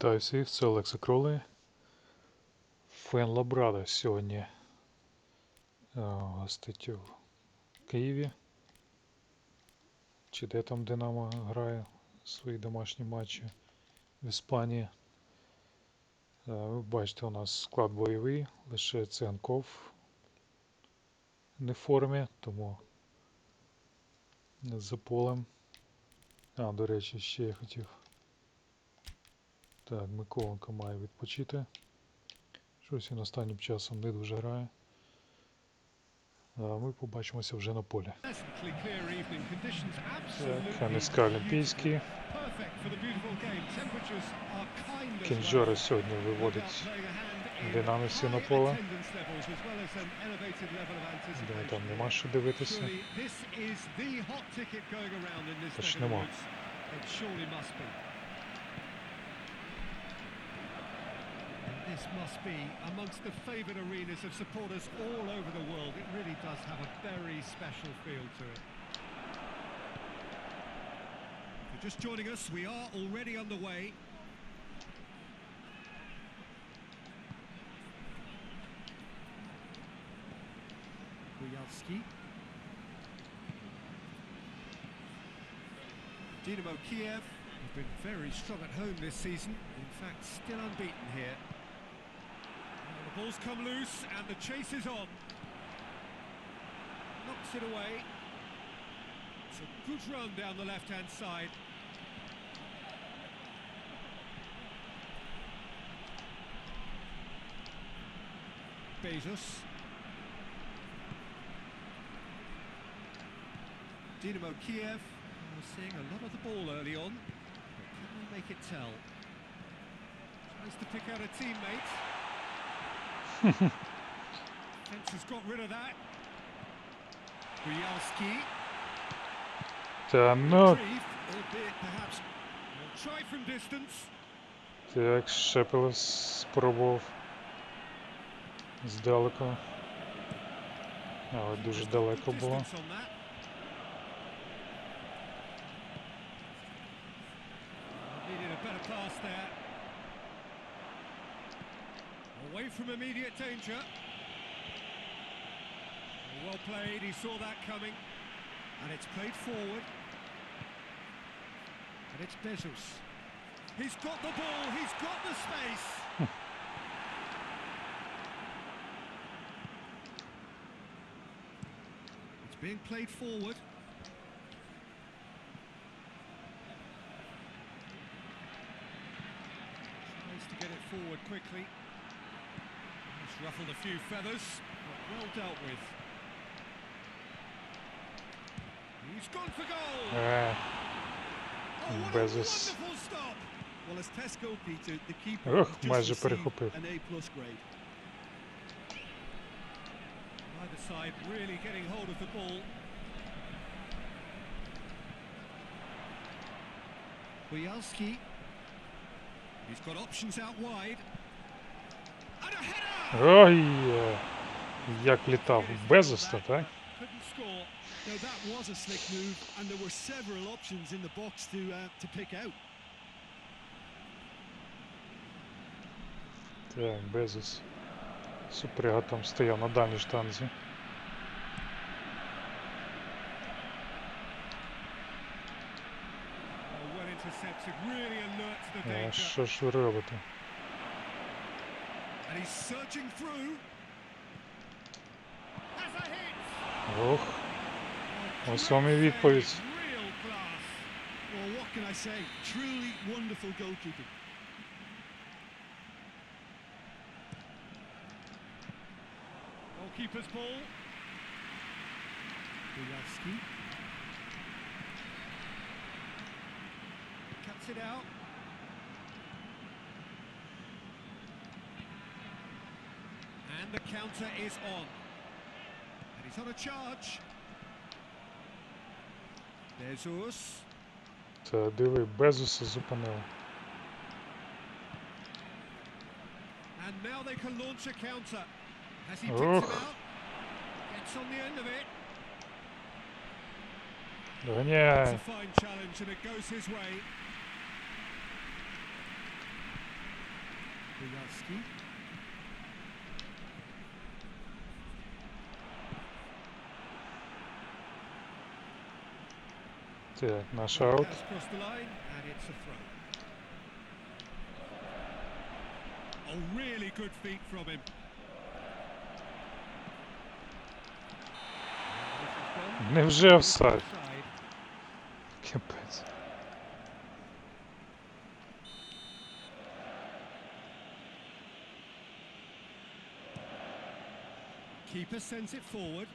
Вітаю всіх, це Олекса Кролей. Фен Лабрада сьогодні е, гостить в Києві. Чи де там Динамо грає свої домашні матчі в Іспанії. Е, Ви бачите, у нас склад бойовий, лише Циганков не в формі, тому за полем. А, до речі, ще я хотів. Так, Миколенко має відпочити. Щось він останнім часом не дуже грає. А ми побачимося вже на полі. НСК Олімпійський. Кінджори сьогодні виводить динамиці на поле. Думаю, там нема що дивитися. Почнемо. This must be amongst the favoured arenas of supporters all over the world. It really does have a very special feel to it. If you're just joining us, we are already underway. Bujalski. Dynamo Kiev have been very strong at home this season. In fact, still unbeaten here. Ball's come loose and the chase is on. Knocks it away. It's a good run down the left-hand side. Bezos. Dynamo Kiev was seeing a lot of the ball early on, but can they make it tell? Tries to pick out a teammate. Танок. Так, Шепелев спробував здалека. Але дуже далеко було. Needed a better pass there. Away from immediate danger. Well played, he saw that coming. And it's played forward. And it's Bezos. He's got the ball, he's got the space. it's being played forward. To get it forward quickly. He's ruffled a few feathers, but well dealt with. He's gone for goal. Е, Oh, what Bezos. a wonderful stop. Well, as Tesco Peter, the keeper Ох, has just майже received перехопив. an A plus grade. Either side really getting hold of the ball. Bojalski, He's got options out wide. Ой, е, як літав Безоста, так? Now that was a slick move, and there were several options in the box to uh, to pick out. Так, Безос. Супряга там стояв на дальній штанзі. Oh, А що ж ви робите? And he's surging through. Oh. Osami bir polis. Well, what can I say? Truly wonderful goalkeeping. Goalkeeper's ball. Cuts it out. And the counter is on. And he's on a charge. Jesus. та диви, Безоса зупинили. And now they can launch a counter. Has he picked Ugh. him out? Gets on the end of it. It's Доганяй. a fine challenge and it goes his way. Bujalski. Так, наш аут. Has crossed the line, and it's a throw. Oh, really good feet from him. This is gone. Невже офсайд? Offside. Капець. Keeper sends it forward.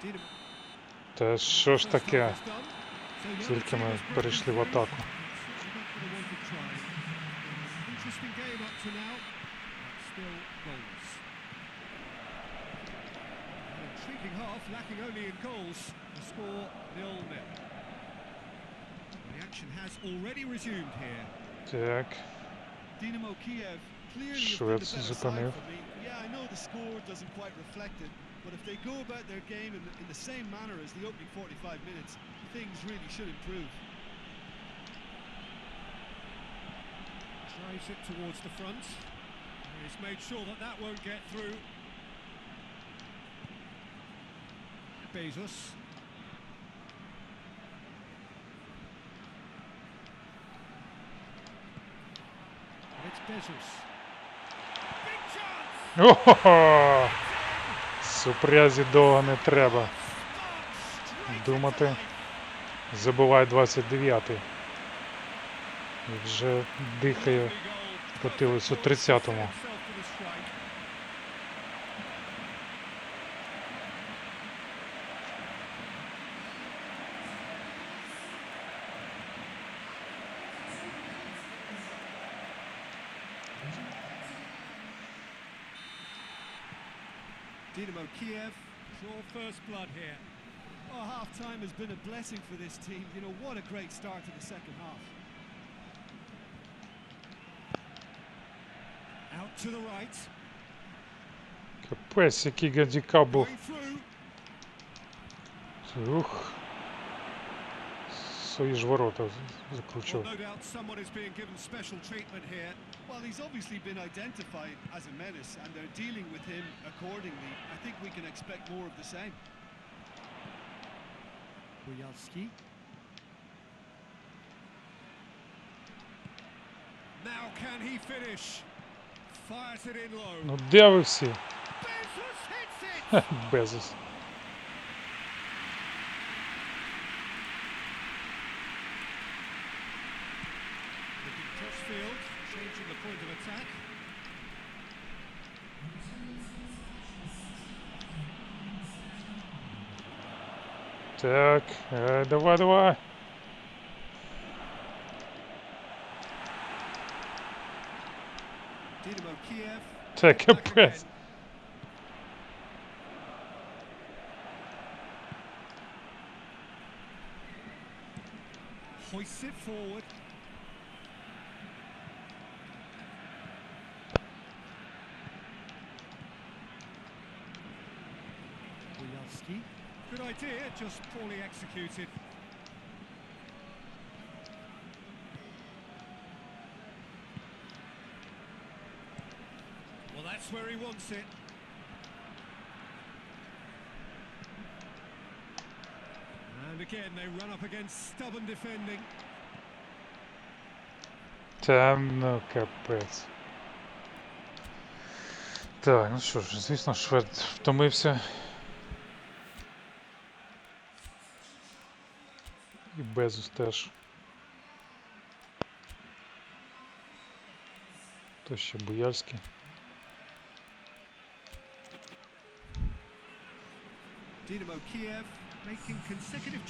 Dynamo. Та що ж таке? Тільки ми перейшли в атаку. Так. Швець зупинив. But if they go about their game in, in the same manner as the opening 45 minutes, things really should improve. Drives it towards the front. And he's made sure that that won't get through. Bezos. It's Bezos. Big chance! Oh! Супрязі довго не треба. Думати. Забуває 29-й. І вже дихає. У 30-му. Kiev draw first blood here. Oh, half time has been a blessing for this team. You know, what a great start to the second half. Out to the right. Капець, який гадікап був. Going through. Ух. Свої ж ворота з- Well, закручив. no doubt someone is being given special treatment here. Well, he's obviously been identified as a menace, and they're dealing with him accordingly. I think we can expect more of the same. Bujalski. Now can he finish? Fires it in low. Ну де ви всі? Bezos hits it! Безос. Looking cross field, changing the point of attack. Так, е, давай, давай. Dynamo Kiev. Та back капець. again. Hoists it forward. idea, just poorly executed. Well, that's where he wants it. And again, they run up against stubborn defending. Та ну капець. Так, ну що ж, звісно, швед втомився. І Безус теж. То ще Буяльський.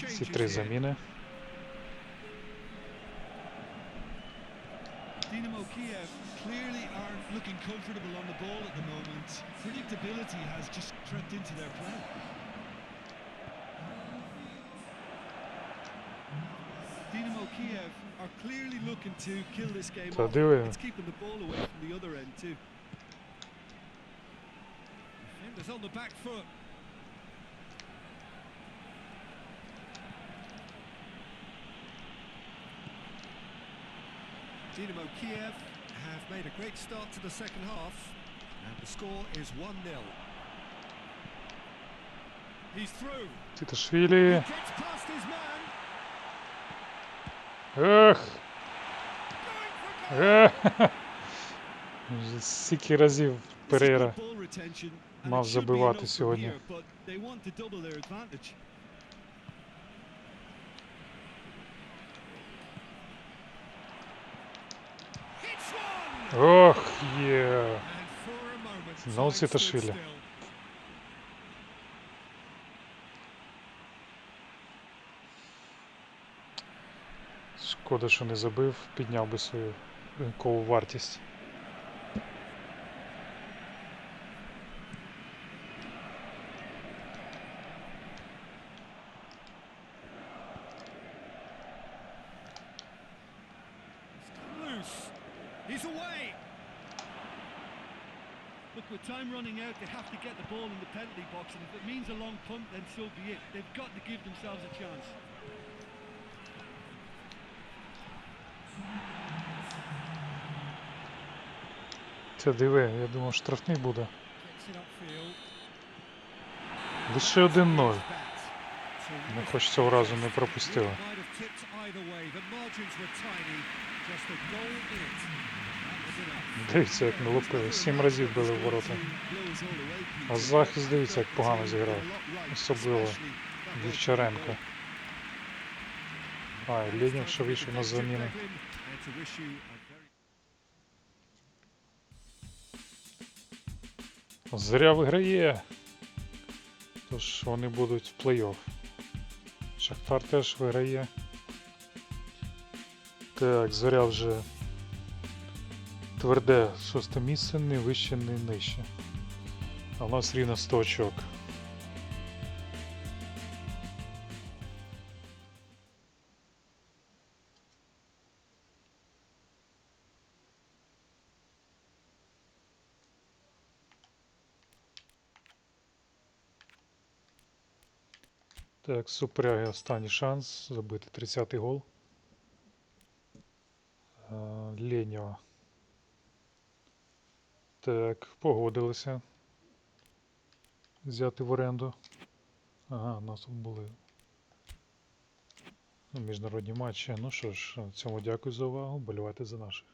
Всі три заміни. Dynamo Kiev clearly aren't looking comfortable on the ball at the moment. Predictability has just crept into their play. Kiev are clearly looking to kill this game. So off. do it. It's keeping the ball away from the other end too. Defenders on the back foot. Dynamo Kiev have made a great start to the second half and the score is 1-0. He's through. Titashvili. He Ех! Ех! Вже стільки разів Перейра мав забивати сьогодні. Ох, є. Знову Циташвілі. Шкода, що не забив, підняв би свою ринкову вартість. With time running out, they have to get the ball in the penalty box, and if it means a long punt, then so be it. They've got to give themselves a chance. Це диви, я думав штрафний буде. Лише 1-0. Не хоч цього разу не пропустили. Дивіться, як ми лупили. Сім разів били в ворота. А захист дивіться, як погано зіграв. Особливо Вівчаренко. А, Ленін, що вийшов на заміну. Зря виграє. Тож вони будуть в плей-офф. Шахтар теж виграє. Так, зоря вже тверде шосте місце, не вище, не нижче. А в нас рівно 100 очок. Так, супряги останній шанс забити 30-й гол. Е, Так, погодилися. Взяти в оренду. Ага, у нас були міжнародні матчі. Ну що ж, цьому дякую за увагу. Болювайте за наших.